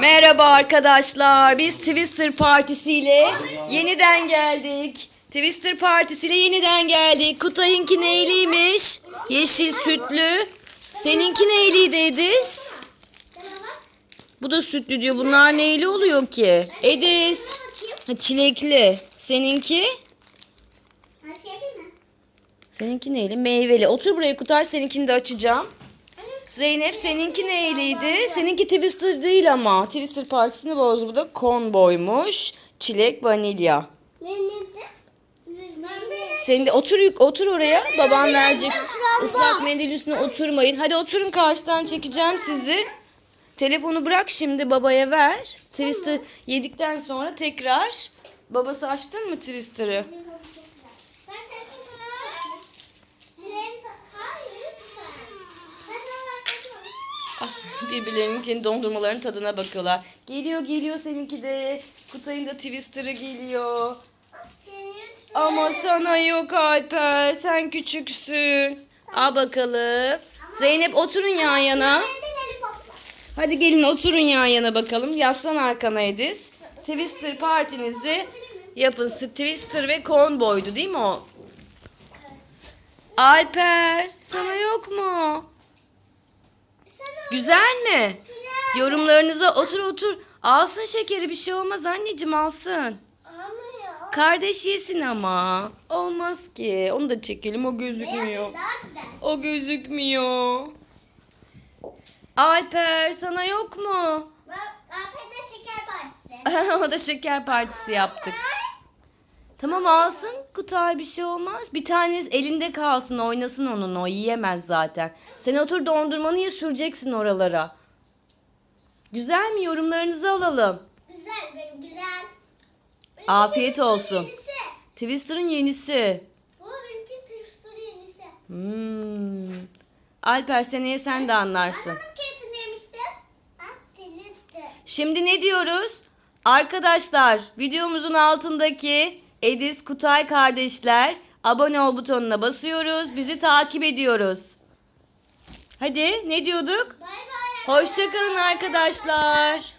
Merhaba arkadaşlar. Biz Twister Partisi'yle yeniden geldik. Twister Partisi'yle yeniden geldik. Kutay'ınki neyliymiş? Yeşil sütlü. Seninki neyliydi Ediz? Bu da sütlü diyor. Bunlar neyli oluyor ki? Ediz. Ha, çilekli. Seninki? Seninki neyli? Meyveli. Otur buraya Kutay. Seninkini de açacağım. Zeynep seninki neyliydi? Seninki Twister değil ama. Twister partisini bozdu. Bu da Convoy'muş. Çilek vanilya. Sen de otur yuk- otur oraya. Baban verecek. Islak mendil üstüne oturmayın. Hadi oturun karşıdan çekeceğim sizi. Telefonu bırak şimdi babaya ver. Twister yedikten sonra tekrar. Babası açtın mı Twister'ı? Birbirlerinin dondurmaların tadına bakıyorlar. Geliyor geliyor seninki de. Kutay'ın da Twister'ı geliyor. Ama sana yok Alper. Sen küçüksün. Al bakalım. Zeynep oturun yan yana. Hadi gelin oturun yan yana bakalım. Yaslan arkana Ediz. Twister partinizi yapın. Twister ve Convoy'du değil mi o? Alper sana yok? Güzel mi? Yorumlarınıza otur otur. Alsın şekeri bir şey olmaz anneciğim alsın. Kardeş yesin ama. Olmaz ki. Onu da çekelim o gözükmüyor. O gözükmüyor. Alper sana yok mu? o da şeker partisi yaptık. Tamam alsın Kutay bir şey olmaz. Bir taneniz elinde kalsın oynasın onun o yiyemez zaten. Sen otur dondurmanı ye süreceksin oralara. Güzel mi yorumlarınızı alalım. Güzel benim güzel. Benim Afiyet olsun. Yenisi. Twister'ın yenisi. Bu benimki Twister yenisi. Hmm. Alper seneye sen de anlarsın. Anladım kesin yemiştim. Twister. Şimdi ne diyoruz? Arkadaşlar videomuzun altındaki Ediz Kutay kardeşler abone ol butonuna basıyoruz. Bizi takip ediyoruz. Hadi ne diyorduk? Bay bay. Hoşçakalın arkadaşlar.